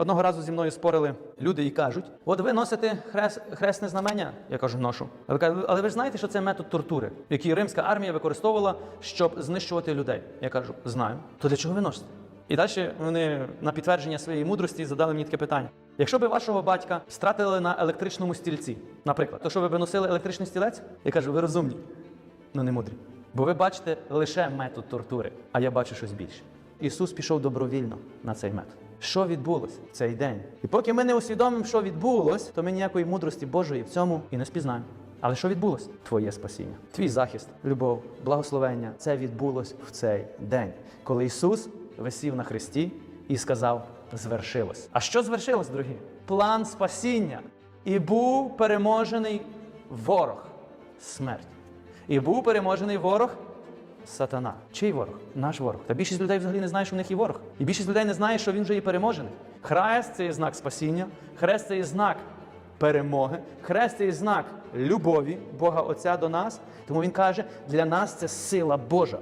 одного разу зі мною спорили люди і кажуть: от ви носите хрест, хресне знамення. Я кажу, ношу. Але але ви ж знаєте, що це метод тортури, який римська армія використовувала, щоб знищувати людей. Я кажу, знаю. То для чого ви носите? І далі вони на підтвердження своєї мудрості задали мені таке питання: якщо би вашого батька стратили на електричному стільці, наприклад, то що ви б носили електричний стілець? Я кажу, ви розумні, ну не мудрі. Бо ви бачите лише метод тортури, а я бачу щось більше. Ісус пішов добровільно на цей метод. Що відбулося в цей день? І поки ми не усвідомимо, що відбулося, то ми ніякої мудрості Божої в цьому і не спізнаємо. Але що відбулося? Твоє спасіння, твій захист, любов, благословення це відбулось в цей день, коли Ісус висів на хресті і сказав: звершилось. А що звершилось, дорогі? План спасіння. І був переможений ворог смерть. І був переможений ворог сатана. Чий ворог? Наш ворог. Та більшість людей взагалі не знає, що в них є ворог. І більшість людей не знає, що він вже є переможений. Хрест це є знак спасіння, хрест це є знак перемоги, хрест це є знак любові Бога Отця до нас. Тому він каже, для нас це сила Божа.